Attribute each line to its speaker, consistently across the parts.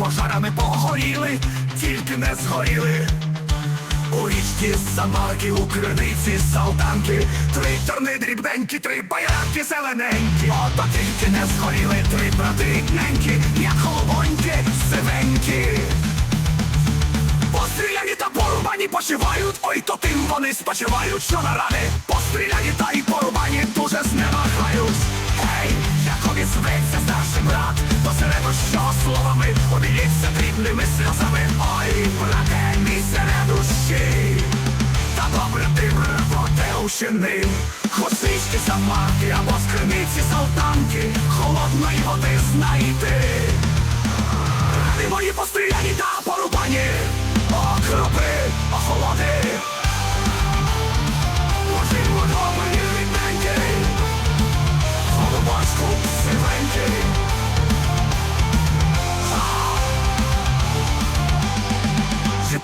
Speaker 1: пожарами погоріли, тільки не згоріли. У річці самарки, у криниці салтанки, три терни дрібненькі, три баярки зелененькі. Ото тільки не згоріли три брати рідненькі, як холодоньки, сивенькі. Постріляні та порубані почивають, ой то тим вони спочивають, що на рани Постріляні та й порубані дрібними мої брате, мій душі. Та добре ти роботи ущинив Хосички самарки або скриниці криниці салтанки. Холодної води знайти. Ради мої постріляні та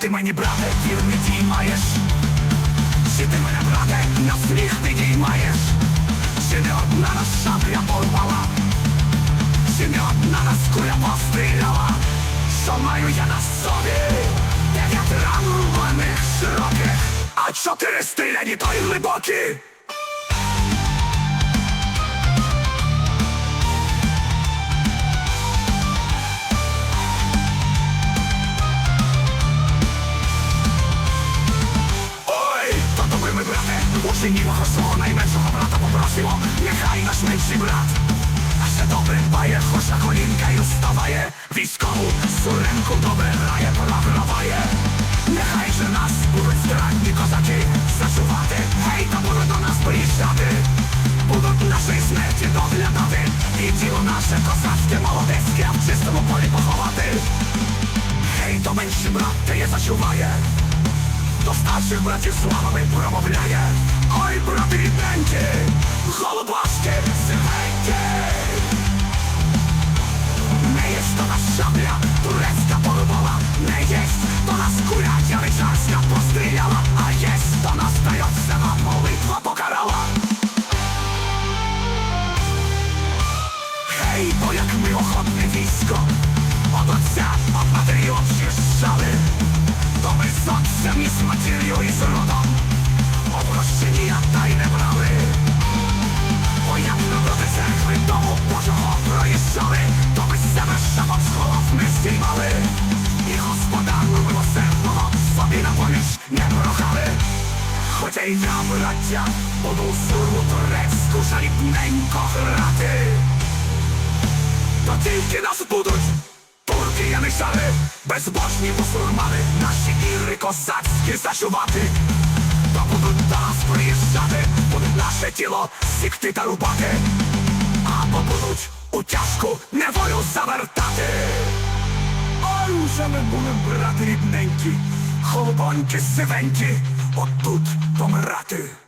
Speaker 1: ти мені, брате, вір не маєш? Чи ти мене, брате, на сміх підіймаєш? Чи не одна нас шабля порвала? Чи не одна нас куля постріляла? Що маю я на собі? Дев'ять рам рваних широких, а чотири стріляні то й глибокі. Учинів свого найменшого брата попросимо, нехай наш менший брат. А ще добре дбає, хоч на колінка й уставає, військову суренку добре грає, програває. Нехай же нас будуть здрадні козаки зачувати, гей, та будуть до нас приїжджати. Будуть нашої смерті доглядати, і тіло наше козацьке молодецьке в чистому полі поховати. Гей, то менший брат, те є зачуває. До старших братів славами промовляє Ой, брати рідненькі, голубашки, сивенькі Не єсть то нас шабля, турецька порубала Не єсть то нас куля яричарська постріляла. А єсть то нас дайоцева молитва покарала. Гей, бо як ми охотне військо От отця, от матері очищали не прохали Хоча й я, браття, буду сурму турецьку жалібненько грати то тільки нас будуть турки яничари, безбожні мусульмани, наші іри козацькі зачувати, то будуть нас приїжджати, будуть наше тіло сікти та рубати, або будуть у тяжку неволю завертати. Ой, уже ми були брати рідненькі, холодонькі, сивенькі, отут помирати.